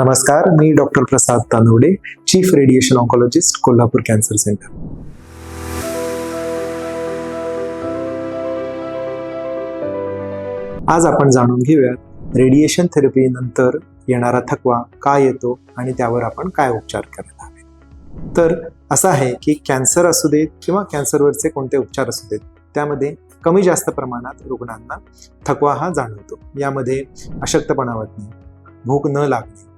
नमस्कार मी doctor Prasad Tanawade chief radiation oncologist Kolhapur cancer centre आज आपण जाणून घेऊयात रेडिएशन थेरपी नंतर येणारा थकवा का येतो आणि त्यावर आपण काय उपचार करायला हवे तर असं आहे की कॅन्सर असू देत किंवा कॅन्सरवरचे कोणते उपचार असू देत त्यामध्ये कमी जास्त प्रमाणात रुग्णांना थकवा हा जाणवतो. यामध्ये अशक्तपणा वाटणे भूक न लागणे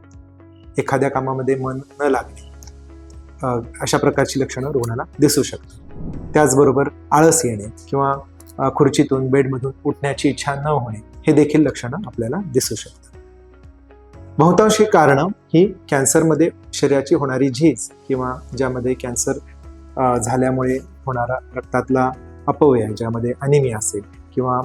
एखाद्या कामामध्ये मन न लागणे अशा प्रकारची लक्षणं रुग्णाला दिसू शकतात. त्याचबरोबर आळस येणे किंवा खुर्चीतून बेडमधून उठण्याची इच्छा न होणे हे देखील लक्षणं आपल्याला दिसू शकतात. बहुतांशी कारणं ही कॅन्सरमध्ये शरीराची होणारी झीज किंवा ज्यामध्ये कॅन्सर झाल्यामुळे होणारा रक्तातला अपव्यय ज्यामध्ये अनिमिया असेल किंवा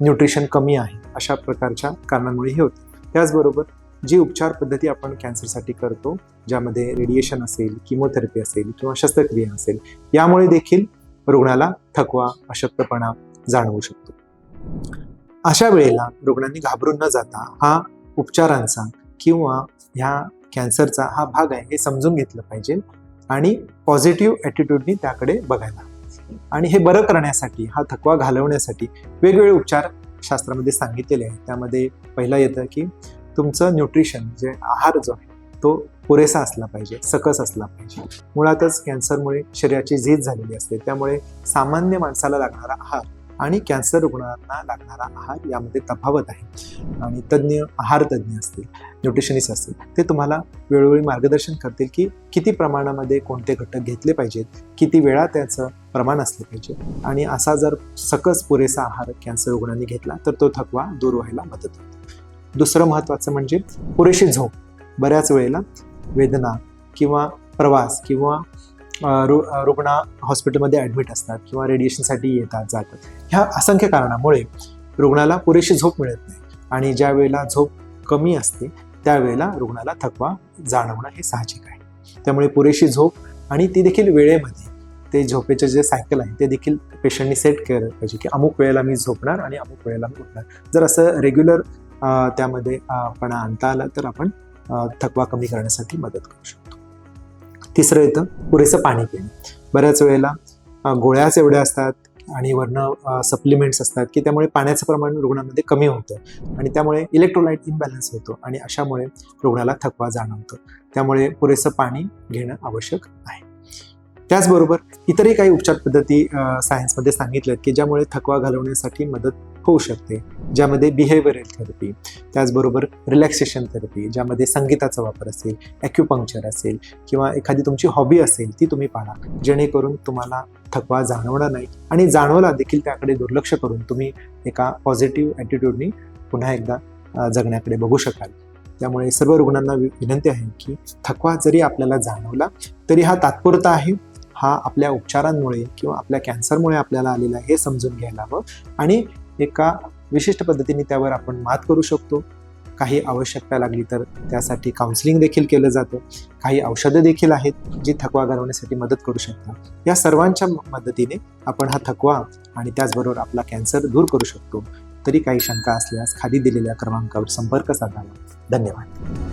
न्यूट्रिशन कमी आहे अशा प्रकारच्या कारणांमुळे हे होतं. त्याचबरोबर जी उपचार पद्धती आपण कॅन्सरसाठी करतो ज्यामध्ये रेडिएशन असेल किमोथेरपी असेल किंवा शस्त्रक्रिया असेल यामुळे देखील रुग्णाला थकवा अशक्तपणा जाणवू शकतो. अशा वेळेला रुग्णांनी घाबरून न जाता हा उपचारांचा किंवा ह्या कॅन्सरचा हा भाग आहे हे समजून घेतलं पाहिजे आणि पॉझिटिव्ह ॲटिट्यूडनी त्याकडे बघायला आणि हे बरं करण्यासाठी हा थकवा घालवण्यासाठी वेगवेगळे उपचार शास्त्रामध्ये सांगितलेले आहेत. त्यामध्ये पहिला येतं की तुमचं न्यूट्रिशन जे आहार जो आहे तो पुरेसा असला पाहिजे सकस असला पाहिजे. मुळातच कॅन्सरमुळे शरीराची झीज झालेली असते. त्यामुळे सामान्य माणसाला लागणारा आहार आणि कॅन्सर रुग्णांना लागणारा आहार यामध्ये तफावत आहे. आणि तज्ज्ञ आहार तज्ज्ञ असतील न्यूट्रिशनिस्ट असतील ते तुम्हाला वेळोवेळी मार्गदर्शन करतील की किती प्रमाणामध्ये कोणते घटक घेतले पाहिजेत किती वेळा त्याचं प्रमाण असलं पाहिजे. आणि असा जर सकस पुरेसा आहार कॅन्सर रुग्णांनी घेतला तर तो थकवा दूर व्हायला मदत होते. दुसरं महत्त्वाचं म्हणजे पुरेशी झोप. बऱ्याच वेळेला वेदना किंवा प्रवास किंवा रु रुग्ण हॉस्पिटलमध्ये ॲडमिट असतात किंवा रेडिएशनसाठी येतात जातात. ह्या असंख्य कारणामुळे रुग्णाला पुरेशी झोप मिळत नाही आणि ज्या वेळेला झोप कमी असते त्यावेळेला रुग्णाला थकवा जाणवणं हे साहजिक आहे. त्यामुळे पुरेशी झोप आणि ती देखील वेळेमध्ये ते झोपेचे जे सायकल आहे ते देखील पेशंटनी सेट केलं पाहिजे की अमुक वेळेला मी झोपणार आणि अमुक वेळेला मी उठणार. जर असं रेग्युलर त्यामध्ये आपण आणता आलं तर आपण थकवा कमी करण्यासाठी मदत करू शकतो. तिसरं येतं पुरेसं पाणी पिणे. बऱ्याच वेळेला गोळ्याच एवढ्या असतात आणि वरनं सप्लिमेंट्स असतात की त्यामुळे पाण्याचं प्रमाण रुग्णामध्ये कमी होतं आणि त्यामुळे इलेक्ट्रोलाइट इम्बॅलन्स होतो आणि अशामुळे रुग्णाला थकवा जाणवतो. त्यामुळे पुरेसं पाणी घेणं आवश्यक आहे. त्याचबरोबर इतरही काही उपचार पद्धती सायन्समध्ये सांगितल्यात की ज्यामुळे थकवा घालवण्यासाठी मदत होऊ शकते ज्यामध्ये बिहेवियरल थेरपी त्याचबरोबर रिलॅक्सेशन थेरपी ज्यामध्ये संगीताचा वापर असेल ॲक्युपंक्चर असेल किंवा एखादी तुमची हॉबी असेल ती तुम्ही पाळा. जेणेकरून तुम्हाला थकवा जाणवणार नाही आणि जाणवला देखील त्याकडे दुर्लक्ष करून तुम्ही एका पॉझिटिव्ह ॲटिट्यूडनी पुन्हा एकदा जगण्याकडे बघू शकाल. त्यामुळे सर्व रुग्णांना वि- विनंती आहे की थकवा जरी आपल्याला जाणवला तरी हा तात्पुरता आहे. हा आपल्या उपचारांमुळे किंवा आपल्या कॅन्सरमुळे आपल्याला आलेला हे समजून घ्यायला हवं. आणि एका विशिष्ट पद्धतीने त्यावर आपण मात करू शकतो. काही आवश्यकता लागली तर त्यासाठी काउन्सिलिंग देखील केलं जातं. काही औषधं देखील आहेत जी थकवा घालवण्यासाठी मदत करू शकतात. या सर्वांच्या म- मदतीने आपण हा थकवा आणि त्याचबरोबर आपला कॅन्सर दूर करू शकतो. तरी काही शंका असल्यास खाली दिलेल्या क्रमांकावर संपर्क साधावा. धन्यवाद.